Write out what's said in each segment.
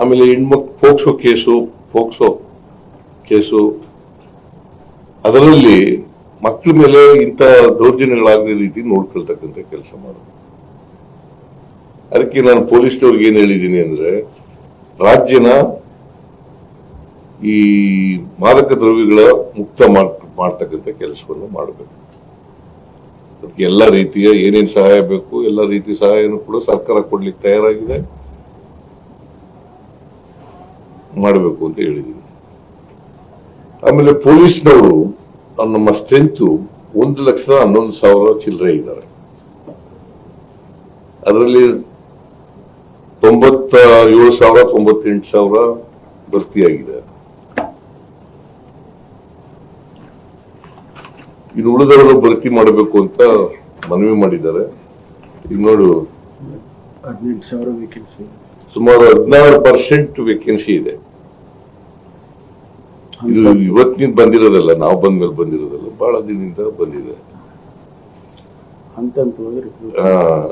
ಆಮೇಲೆ ಹೆಣ್ಮಕ್, POCSO case POCSO case. ಅದರಲ್ಲಿ ಮಕ್ಕಳ ಮೇಲೆ ಇಂಥ ದೌರ್ಜನ್ಯಗಳಾಗದ ರೀತಿ ನೋಡ್ಕೊಳ್ತಕ್ಕಂಥ ಕೆಲಸ ಮಾಡೋದು. ಅದಕ್ಕೆ ನಾನು ಪೊಲೀಸ್ನವ್ರಿಗೆ ಏನು ಹೇಳಿದ್ದೀನಿ ಅಂದ್ರೆ, ರಾಜ್ಯನ ಈ ಮಾದಕ ದ್ರವ್ಯಗಳ ಮುಕ್ತ ಮಾಡ್ತಕ್ಕಂತ ಕೆಲಸವನ್ನು ಮಾಡಬೇಕು. ಅದಕ್ಕೆ ಎಲ್ಲ ರೀತಿಯ ಏನೇನು ಸಹಾಯ ಬೇಕು, ಎಲ್ಲ ರೀತಿಯ ಸಹಾಯನೂ ಕೂಡ ಸರ್ಕಾರ ಕೊಡ್ಲಿಕ್ಕೆ ತಯಾರಾಗಿದೆ. ಮಾಡಬೇಕು ಅಂತ ಹೇಳಿದ್ದೀನಿ. ಆಮೇಲೆ ಪೊಲೀಸ್ನವರು ನಮ್ಮ ಸ್ಟ್ರೆಂತ್ ಒಂದು ಲಕ್ಷದ ಹನ್ನೊಂದು ಸಾವಿರ ಚಿಲ್ಲರೆ ಇದ್ದಾರೆ. ಅದರಲ್ಲಿ ತೊಂಬತ್ತ ಏಳು ಸಾವಿರ, ತೊಂಬತ್ತೆಂಟು ಸಾವಿರ ಭರ್ತಿಯಾಗಿದೆ. ಇನ್ನು ಉಳಿದವರು ಭರ್ತಿ ಮಾಡಬೇಕು ಅಂತ ಮನವಿ ಮಾಡಿದ್ದಾರೆ. ಈಗ ನೋಡು. ಹದಿನೆಂಟು ಸಾವಿರ ವೇಕೆನ್ಸಿ ಸುಮಾರು ಹದಿನಾರು ಪರ್ಸೆಂಟ್ ವೇಕೆನ್ಸಿ ಇದೆ. ಇದು ಇವತ್ತಿನಿಂದ ಬಂದಿರೋದಲ್ಲ ನಾವು ಬಂದ ಮೇಲೆ ಬಂದಿರೋದಲ್ಲ ಬಹಳ ದಿನದಿಂದ ಬಂದಿದೆ.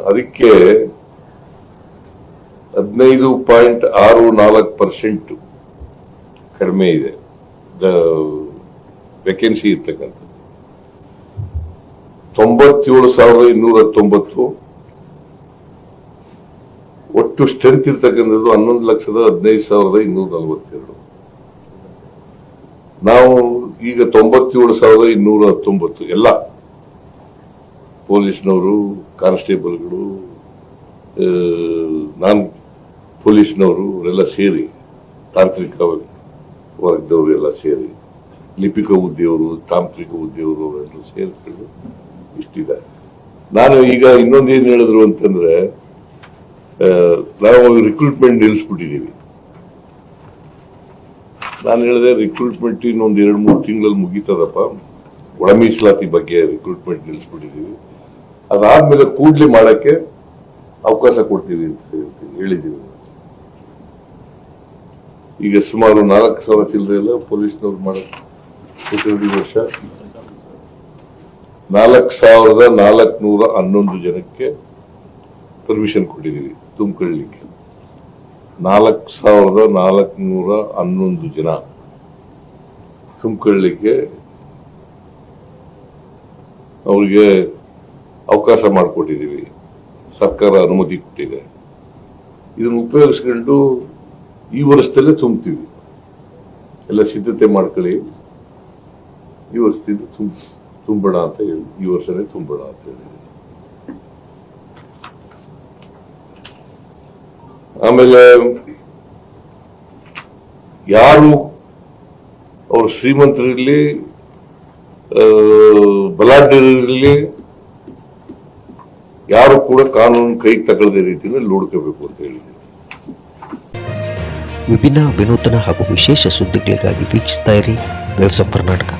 ಅದಕ್ಕೆ ಹದಿನೈದು ಪಾಯಿಂಟ್ ಆರು ನಾಲ್ಕು ಪರ್ಸೆಂಟ್ ಕಡಿಮೆ ಇದೆ. ವೇಕೆನ್ಸಿ ಇರ್ತಕ್ಕಂಥದ್ದು. ತೊಂಬತ್ತೇಳು ಸಾವಿರದ ಇನ್ನೂರ ಹತ್ತೊಂಬತ್ತು ಒಟ್ಟು ಸ್ಟ್ರೆಂತ್ ಇರ್ತಕ್ಕಂಥದ್ದು ಹನ್ನೊಂದು ಲಕ್ಷದ ಹದಿನೈದು ಸಾವಿರದ ಇನ್ನೂರ ನಲವತ್ತೆರಡು. ನಾವು ಈಗ ತೊಂಬತ್ತೇಳು ಸಾವಿರದ ಇನ್ನೂರ ಹತ್ತೊಂಬತ್ತು. ಎಲ್ಲ ಪೊಲೀಸ್ನವರು, ಕಾನ್ಸ್ಟೇಬಲ್ಗಳು ನಾನ್ ಪೊಲೀಸ್ನವರು ಅವರೆಲ್ಲ ಸೇರಿ ತಾಂತ್ರಿಕ ವರ್ಗದವರು ಎಲ್ಲ ಸೇರಿ, ಲಿಪಿಕ ಹುದ್ದೆಯವರು ತಾಂತ್ರಿಕ ಹುದ್ದೆಯವರು ಅವರೆಲ್ಲ ಸೇರಿಕೊಂಡು ಇಷ್ಟಿದೆ. ನಾನು ಈಗ ಇನ್ನೊಂದೇನು ಹೇಳಿದ್ರು ಅಂತಂದ್ರೆ ನಾವು ರಿಕ್ರೂಟ್ಮೆಂಟ್ ನಿಲ್ಲಿಸ್ಬಿಟ್ಟಿದ್ದೀವಿ ನಾನು ಹೇಳಿದೆ ರಿಕ್ರೂಟ್ಮೆಂಟ್ ಇನ್ನೊಂದು ಎರಡು ಮೂರು ತಿಂಗಳಲ್ಲಿ ಮುಗೀತದಪ್ಪ. ಒಳ ಮೀಸಲಾತಿ ಬಗ್ಗೆ ರಿಕ್ರೂಟ್ಮೆಂಟ್ ನಿಲ್ಲಿಸ್ಬಿಟ್ಟಿದ್ದೀವಿ ಅದಾದ್ಮೇಲೆ ಕೂಡ್ಲಿ ಮಾಡಕ್ಕೆ ಅವಕಾಶ ಕೊಡ್ತೀವಿ ಅಂತ ಹೇಳ್ತೀವಿ ಹೇಳಿದ್ದೀವಿ ಈಗ ಸುಮಾರು ನಾಲ್ಕು ಸಾವಿರ ಚಿಲ್ಲರೆ ಎಲ್ಲ ಪೊಲೀಸ್ನವ್ರು ಈ ವರ್ಷ. ನಾಲ್ಕು ಸಾವಿರದ ನಾಲ್ಕುನೂರ ಹನ್ನೊಂದು ಜನಕ್ಕೆ ಪರ್ಮಿಷನ್ ಕೊಟ್ಟಿದ್ದೀವಿ ತುಂಬಿಕೊಳ್ಳಿಕ್ಕೆ. ನಾಲ್ಕು ಸಾವಿರದ ನಾಲ್ಕುನೂರ ಹನ್ನೊಂದು ಜನ ತುಂಬಿಕೊಳ್ಳಲಿಕ್ಕೆ ಅವರಿಗೆ ಅವಕಾಶ ಮಾಡಿಕೊಟ್ಟಿದ್ದೀವಿ. ಸರ್ಕಾರ ಅನುಮತಿ ಕೊಟ್ಟಿದೆ. ಇದನ್ನು ಉಪಯೋಗಿಸ್ಕೊಂಡು ಈ ವರ್ಷದಲ್ಲೇ ತುಂಬ್ತೀವಿ. ಎಲ್ಲ ಸಿದ್ಧತೆ ಮಾಡ್ಕೊಳ್ಳಿ. ಈ ವರ್ಷದಿಂದ ತುಂಬ ತುಂಬೋಣ ಅಂತ ಹೇಳಿ ಈ ವರ್ಷನೇ ತುಂಬೋಣ ಅಂತ ಹೇಳಿ ಆಮೇಲೆ ಯಾರು ಅವರು ಶ್ರೀಮಂತರಿರಲಿ ಬಲಾಢ್ಯರಿರಲಿ, ಯಾರು ಕೂಡ ಕಾನೂನು ಕೈಗೆ ತಗೊಳ್ಳದ ರೀತಿಯಲ್ಲಿ ನೋಡ್ಕೋಬೇಕು ಅಂತ ಹೇಳಿದೆ ವಿಭಿನ್ನ ವಿನೂತನ ಹಾಗೂ ವಿಶೇಷ ಸುದ್ದಿಗಳಿಗಾಗಿ ವೀಕ್ಷಿಸ್ತಾ ಇರಿ. ವೇವ್ಸ್ ಕರ್ನಾಟಕ.